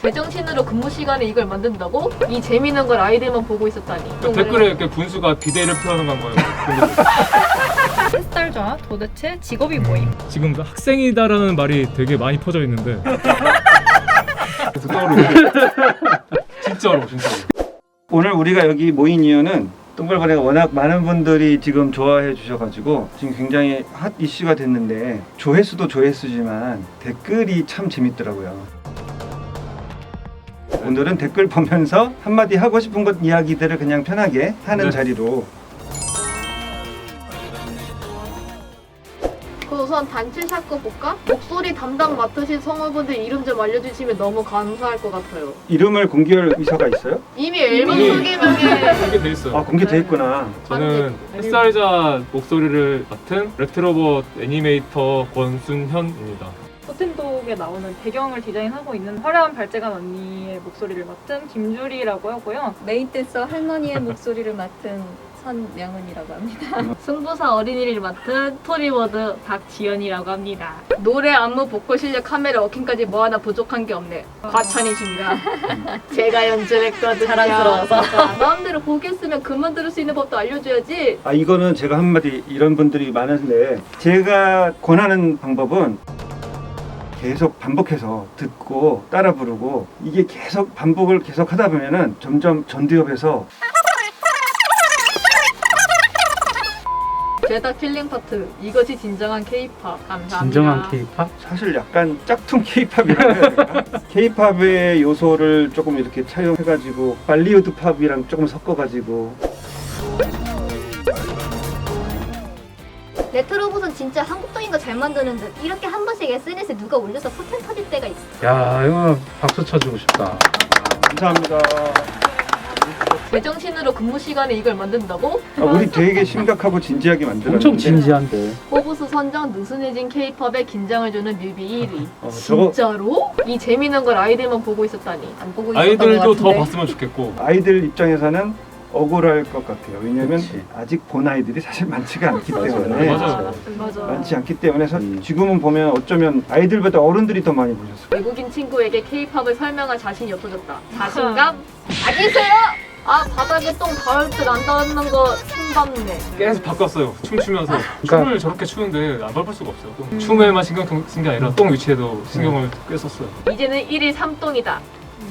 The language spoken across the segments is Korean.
제정신으로 근무 시간에 이걸 만든다고? 이 재미있는 걸 아이들만 보고 있었다니. 그 댓글에 이렇게 분수가 비대를 표현한 건 거예요. 햇살좌 도대체 직업이 뭐임? 지금 그 학생이다라는 말이 되게 많이 퍼져 있는데 계속 떠오르고 진짜로 진짜로 오늘 우리가 여기 모인 이유는 똥발바리가 워낙 많은 분들이 지금 좋아해 주셔가지고 지금 굉장히 핫 이슈가 됐는데 조회수도 조회수지만 댓글이 참 재밌더라고요. 오늘은 댓글 보면서 한마디 하고 싶은 것 이야기들을 그냥 편하게 하는 네. 자리로 그 우선 단체 샷거 볼까? 목소리 담당 맡으신 성우분들 이름 좀 알려주시면 너무 감사할 것 같아요. 이름을 공개할 의사가 있어요? 이미 앨범 이미 소개명에 공개돼 있어요. 아 공개돼 있구나. 저는 햇살자 목소리를 맡은 레트로봇 애니메이터 권순현입니다. 포텐독에 나오는 배경을 디자인하고 있는 화려한 발재간 언니의 목소리를 맡은 김주리라고 하고요. 메인 댄서 할머니의 목소리를 맡은 선명은이라고 합니다. 승부사 어린이를 맡은 토리워드 박지연이라고 합니다. 노래, 안무, 보컬 실력, 카메라, 워킹까지 뭐 하나 부족한 게 없네. 과찬이십니다. 제가 연주했거든요. 자랑스러워서. 마음대로 곡 쓰면 그만 들을 수 있는 법도 알려줘야지. 아 이거는 제가 한마디 이런 분들이 많은데 제가 권하는 방법은 계속 반복해서 듣고 따라 부르고 이게 계속 반복을 계속 하다 보면은 점점 전두엽에서 죄다 킬링 파트. 이것이 진정한 케이팝. 감사합니다. 진정한 케이팝? 사실 약간 짝퉁 케이팝이라고 해야? 케이팝의 요소를 조금 이렇게 차용해가지고 발리우드 팝이랑 조금 섞어가지고 레트로봇은 진짜 한국적인 거 잘 만드는 듯 이렇게 한 번씩 SNS에 누가 올려서 포텐 터질 때가 있어. 야 이거 박수 쳐주고 싶다. 감사합니다. 제정신으로 근무 시간에 이걸 만든다고? 아, 우리 되게 심각하고 진지하게 만들었는데 엄청 진지한데. 포브스 선정 느슨해진 케이팝에 긴장을 주는 뮤비 1위. 어, 저거 진짜로? 이 재미있는 걸 아이들만 보고 있었다니. 안 보고 있었던 아이들도 것더 같은데. 봤으면 좋겠고 아이들 입장에서는 억울할 것 같아요. 왜냐면 그치. 아직 본 아이들이 사실 많지가 않기. 때문에 맞아요. 맞아. 많지 않기 때문에 사- 음. 지금은 보면 어쩌면 아이들보다 어른들이 더 많이 보셨어요. 외국인 친구에게 케이팝을 설명할 자신이 없어졌다. 자신감? 아니 있어요! 아 바닥에 똥 닿을 듯안 닿는 거 숨밤네. 계속 바꿨어요. 춤추면서 그러니까- 춤을 저렇게 추는데 안 밟을 수가 없어요. 또 춤에만 신경 쓴 게 아니라 똥 위치에도 신경을 꽤 썼어요. 이제는 1일 3똥이다.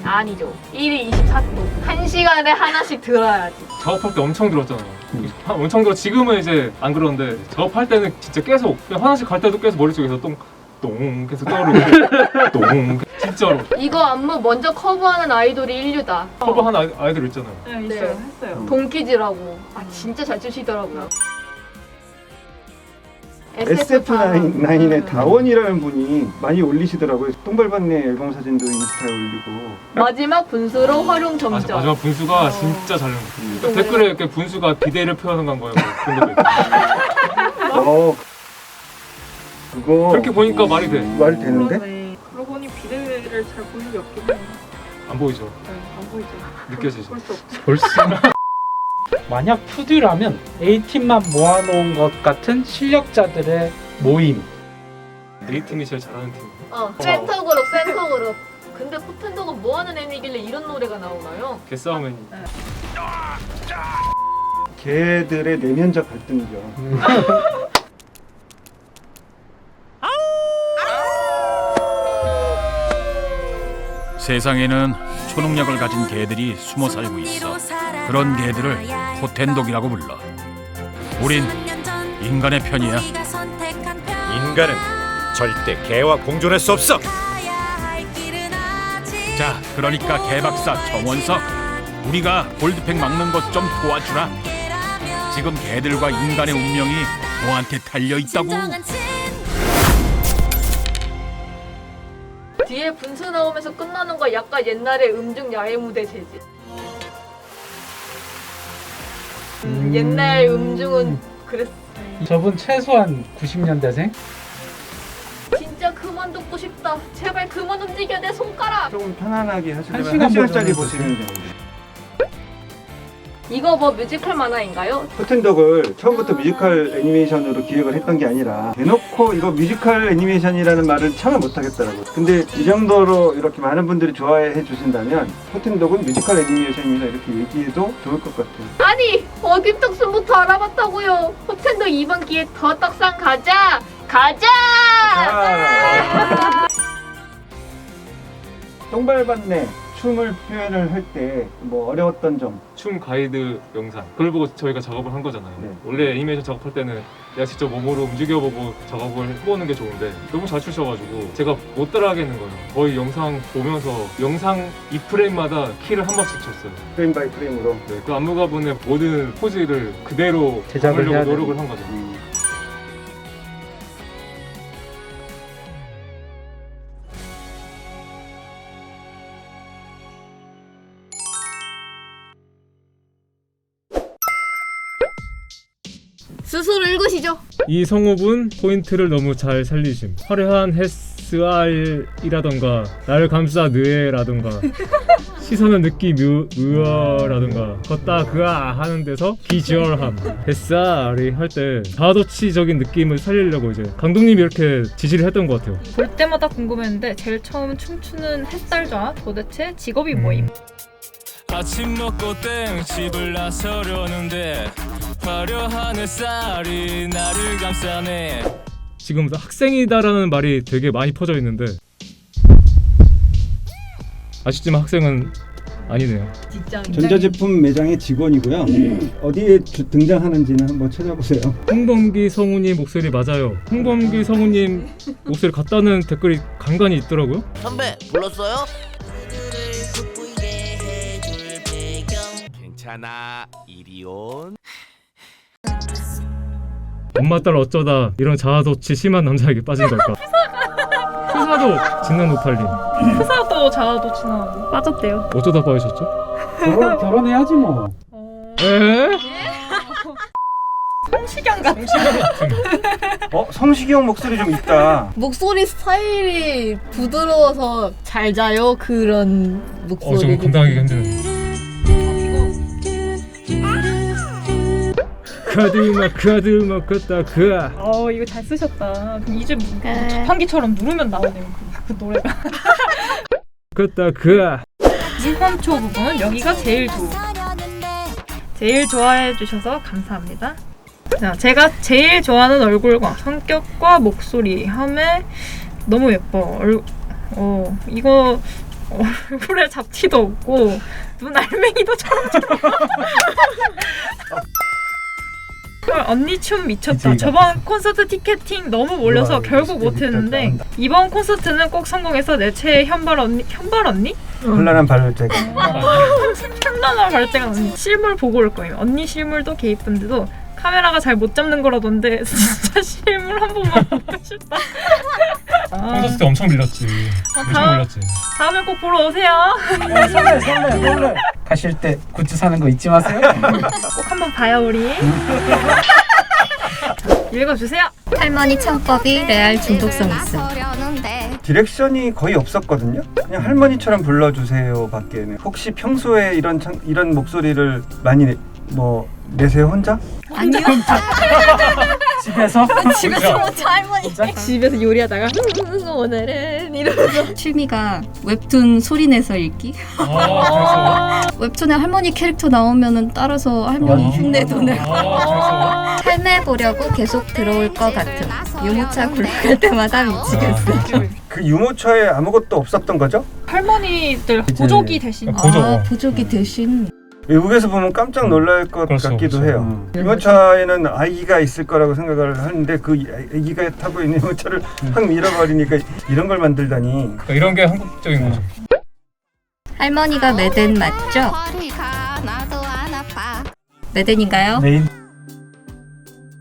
아니죠. 1일 24똥. 한 시간에 하나씩 들어야지. 작업할 때 엄청 들었잖아요. 음. 하- 엄청 들어. 지금은 이제 안 그러는데 작업할 때는 진짜 계속 그냥 화장실 갈 때도 계속 머릿속에서 똥, 똥 계속 떠오르고 똥 진짜로 이거 안무 먼저 커버하는 아이돌이 인류다. 커버한 아이- 아이들 있잖아요. 네, 네. 있어요. 했어요. 동키즈라고. 아 진짜 잘 추시더라고요. SF9의 음. 다원이라는 분이 많이 올리시더라고요. 똥발반네 앨범 사진도 인스타에 올리고 마지막 분수로 활용 맞아, 점정. 마지막 분수가 어. 진짜 잘 나온 음. 거 댓글에 이렇게 분수가 비대를 표현한 건 거예요. 뭐 그런 것도 있고. 어 그거 그렇게 보니까 말이 돼. 말이 되는데 그러네. 그러고 보니 비대를 잘 본 적이 없긴 해요. 안 보이죠? 네, 안 보이죠. 느껴지죠? 볼수 없죠. 볼수 만약 푸드라면 A팀만 모아놓은 것 같은 실력자들의 모임. A팀이 제일 잘하는 팀. 어, 센터 그룹, 센터 그룹. 근데 포텐더가 뭐 하는 애니길래 이런 노래가 나오나요? 개싸움은 걔들의 내면적 갈등이죠. 세상에는 초능력을 가진 개들이 숨어 살고 있어. 그런 개들을 포텐독이라고 불러. 우린 인간의 편이야. 인간은 절대 개와 공존할 수 없어. 자, 그러니까 개박사 정원석, 우리가 골드팩 막는 것 좀 도와주라. 지금 개들과 인간의 운명이 너한테 달려 있다고. 뒤에 분수 나오면서 끝나는 거 약간 옛날에 음중 야외 무대 재질. 음, 옛날 음중은 그랬어. 저분 최소한 90년대생? 진짜 그만 듣고 싶다. 제발 그만 움직여 내 손가락. 조금 편안하게 하시려면 한 시간 한 시간짜리 보시면 돼요. 이거 뭐 뮤지컬 만화인가요? 포텐덕을 처음부터 뮤지컬 애니메이션으로 기획을 했던 게 아니라 대놓고 이거 뮤지컬 애니메이션이라는 말은 참을 못하겠더라고요. 근데 이 정도로 이렇게 많은 분들이 좋아해 주신다면 포텐덕은 뮤지컬 애니메이션입니다. 이렇게 얘기해도 좋을 것 같아요. 아니 어디 떡순부터 알아봤다고요. 호텐도 이번 기회에 더 떡상 가자! 가자! 자, 똥발받네 춤을 표현을 할 때 뭐 어려웠던 점 춤 가이드 영상 그걸 보고 저희가 작업을 한 거잖아요. 네. 원래 애니메이션 작업할 때는 내가 직접 몸으로 움직여보고 작업을 해보는 게 좋은데 너무 잘 추셔가지고 제가 못 따라하겠는 거예요. 거의 영상 보면서 영상 이 프레임마다 키를 한 번씩 쳤어요. 프레임 바이 프레임으로 네, 그 안무가분의 모든 포즈를 그대로 제작을 해야 노력을 한 거죠. 스스로 읽으시죠. 이 성우분 포인트를 너무 잘 살리심. 화려한 햇스알이라던가 나를 감싸 느에라던가 시선은 느끼 뮤 으어라던가 걷다 그아 하는 데서 비주얼함 햇살이 할 때 다도치적인 느낌을 살리려고 이제 감독님이 이렇게 지시를 했던 것 같아요. 볼 때마다 궁금했는데 제일 처음 춤추는 햇살좌 도대체 직업이 뭐임? 아침 먹고 땡 집을 나서려는데 화려한 햇살이 나를 감싸네 지금 학생이다라는 말이 되게 많이 퍼져 있는데 아쉽지만 학생은 아니네요. 직장 전자제품 매장의 직원이고요. 어디에 주- 등장하는지는 한번 찾아보세요. 홍범기 성우님 목소리 맞아요. 홍범기 성우님 목소리 같다는 댓글이 간간히 있더라고요. 선배 불렀어요? 괜찮아 이리 온 엄마 딸 어쩌다 이런 자아도취 심한 남자에게 빠진 걸까? 프사도 진난 오팔님 프사도 자아도 지나고 빠졌대요. 어쩌다 빠지셨죠? 결혼, 결혼해야지 뭐. 에? 성시경 같은. 어 성시경 목소리 좀 있다. 목소리 스타일이 부드러워서 잘 자요 그런 목소리. 어, 좀 감당하기 힘드네. 카드마 카드마 끄다 그아 어 이거 잘 쓰셨다. 이제 뭐 네. 자판기처럼 누르면 나오네요. 그, 그 노래가. 끄다 그아 물감초 부분 여기가 제일 좋. 제일 좋아해 주셔서 감사합니다. 자, 제가 제일 좋아하는 얼굴과 성격과 목소리 함에 너무 예뻐. 얼, 어 이거 얼굴에 잡티도 없고 눈 알맹이도 참 좋아. 헐, 언니 춤 미쳤다. 저번 콘서트 티켓팅 너무 몰려서 결국 못했는데. 이번 콘서트는 꼭 성공해서 내 최애 현발 언니 현발 언니? 현란한 발열제가. 현란한 발제가 언니 실물 보고 올 거예요. 언니 실물도 개이쁜데도 카메라가 잘 못 잡는 거라던데 진짜 실물 한 번만 보고 싶다. 아, 콘서트 때 엄청 밀렸지. 엄청 다음- 밀렸지. 다음에 꼭 보러 오세요. 설레 설레 설레. 가실 때 굿즈 사는 거 잊지 마세요. 꼭 한번 봐요 우리. 읽어주세요. 할머니 창법이 레알 중독성 있음. 디렉션이 거의 없었거든요. 그냥 할머니처럼 불러주세요 밖에는. 혹시 평소에 이런 창, 이런 목소리를 많이 내, 뭐 내세요 혼자? 아니요. 집에서 집에서 혼자 할머니. 집에서 요리하다가 오늘은 이러면서 취미가 웹툰 소리내서 읽기. 아, 웹툰에 할머니 캐릭터 나오면은 따라서 할머니 야. 흉내도 내고. 아, 할매 보려고 계속 들어올 것 같음. 유모차 굴러갈 때마다 미치겠어. 그 유모차에 아무것도 없었던 거죠? 할머니들 보조기 대신 보조. 아 보조기 대신 외국에서 보면 깜짝 놀랄 것수 같기도 없죠. 해요. 음. 유모차에는 아기가 있을 거라고 생각을 하는데 그 아기가 타고 있는 유모차를 확 밀어버리니까 이런 걸 만들다니. 그러니까 이런 게 한국적인 거죠. 할머니가 메덴 맞죠? 메덴인가요? 메인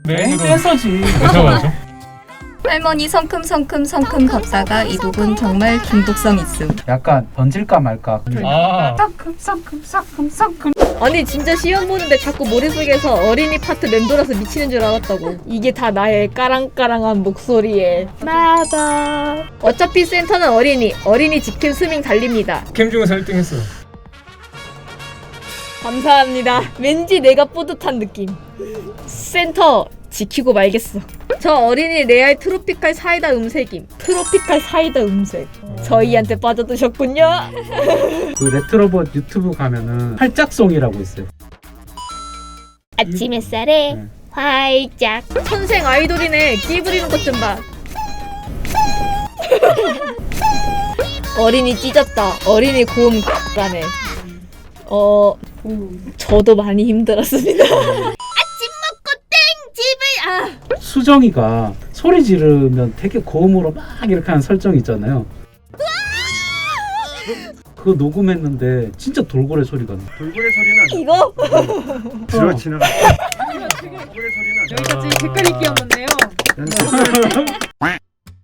메인으로 댄서지. 그죠 맞죠? 할머니 성큼성큼 성큼 걷다가 이 부분 정말 중독성 있음. 약간 던질까 말까. 아, 아니 진짜 시험 보는데 자꾸 머릿속에서 어린이 파트 맴돌아서 미치는 줄 알았다고 이게 다 나의 까랑까랑한 목소리에 나다 어차피 센터는 어린이 어린이 지킴 스밍 달립니다 캠 중에서 1등 했어요. 감사합니다. 왠지 내가 뿌듯한 느낌. 센터 지키고 말겠어. 저 어린이 레알 트로피칼 사이다 음색임. 트로피칼 사이다 음색. 저희한테 빠져드셨군요. 그 레트로봇 유튜브 가면은 활짝송이라고 있어요. 아침 햇살에 네. 활짝 선생 아이돌이네. 끼 부리는 것 좀 봐. 어린이 찢었다. 어린이 고음 가네. 어, 저도 많이 힘들었습니다. 수정이가 소리 지르면 되게 고음으로 막 이렇게 하는 설정 있잖아요. 그거 녹음했는데 진짜 돌고래 소리가 나. 돌고래 소리는 이거? 들어 지나가. 여기까지 댓글 읽기였는데요.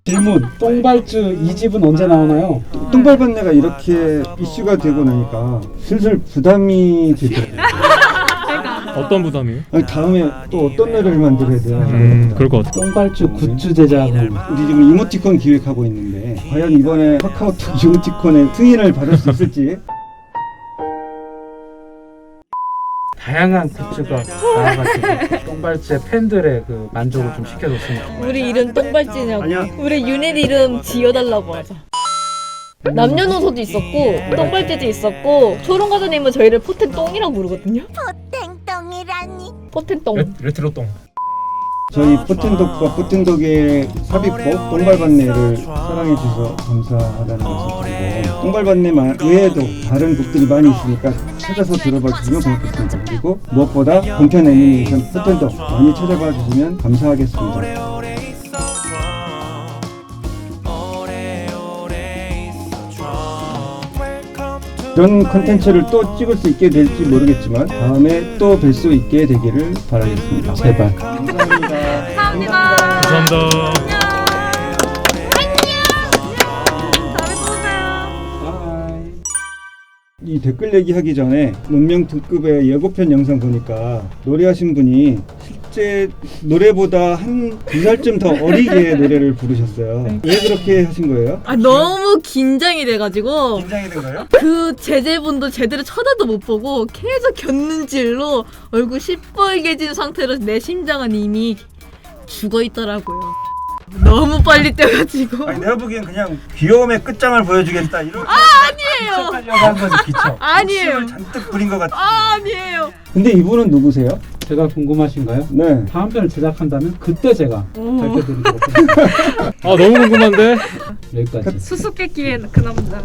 질문. 똥발주 이 집은 언제 나오나요? 똥발반내가 이렇게 이슈가 되고 나니까 슬슬 부담이 되더라고요. 어떤 부담이에요? 아니, 다음에 또 어떤 노래를 만들어야 되나 음 그럴 것 같아. 똥발주 굿즈 제작을 우리 지금 이모티콘 기획하고 있는데 과연 이번에 카카오톡 이모티콘의 승인을 받을 수 있을지 다양한 굿즈가 나와가지고 똥발주의 팬들의 그 만족을 좀 시켜줬으면 좋겠어요. 우리 이름 똥발찌냐고. 아니야. 우리 유닛 이름 지어달라고 하자. 남녀노소도 있었고 똥발찌도 있었고 초롱과자님은 저희를 포텐 똥이라고 부르거든요. 포텐똥. 레, 레트로 똥. 저희 포텐덕과 포텐덕의 삽입곡 똥발반내를 사랑해 주셔서 감사하다는 말씀 드리고 똥발반내 외에도 다른 곡들이 많이 있으니까 찾아서 들어봐 주시면 고맙겠습니다. 그리고 무엇보다 본편 애니메이션 포텐덕 많이 찾아봐 주시면 감사하겠습니다. 이런 컨텐츠를 또 찍을 수 있게 될지 모르겠지만 다음에 또 뵐 수 있게 되기를 바라겠습니다. 제발. 감사합니다. 감사합니다. 감사합니다. 이 댓글 얘기하기 전에 문명 등급의 예고편 영상 보니까 노래하신 분이 실제 노래보다 한 두 살쯤 더 어리게 노래를 부르셨어요. 왜 그렇게 하신 거예요? 아 너무 긴장이 돼가지고 긴장이 된 거예요? 그 제재분도 제대로 쳐다도 못 보고 계속 곁눈질로 얼굴 시뻘개진 상태로 내 심장은 이미 죽어 있더라고요. 너무 빨리 아니 내가 보기엔 그냥 귀여움의 끝장을 보여주겠다 이런 아니에요. 하려고 한 거지 기초. 아니에요. 잔뜩 부린 것 같아. 아니에요. 근데 이분은 누구세요? 제가 궁금하신가요? 네. 다음 편을 제작한다면 그때 제가 오. 밝혀드리도록 아 너무 궁금한데. 여기까지. 수수께끼의 그 남자.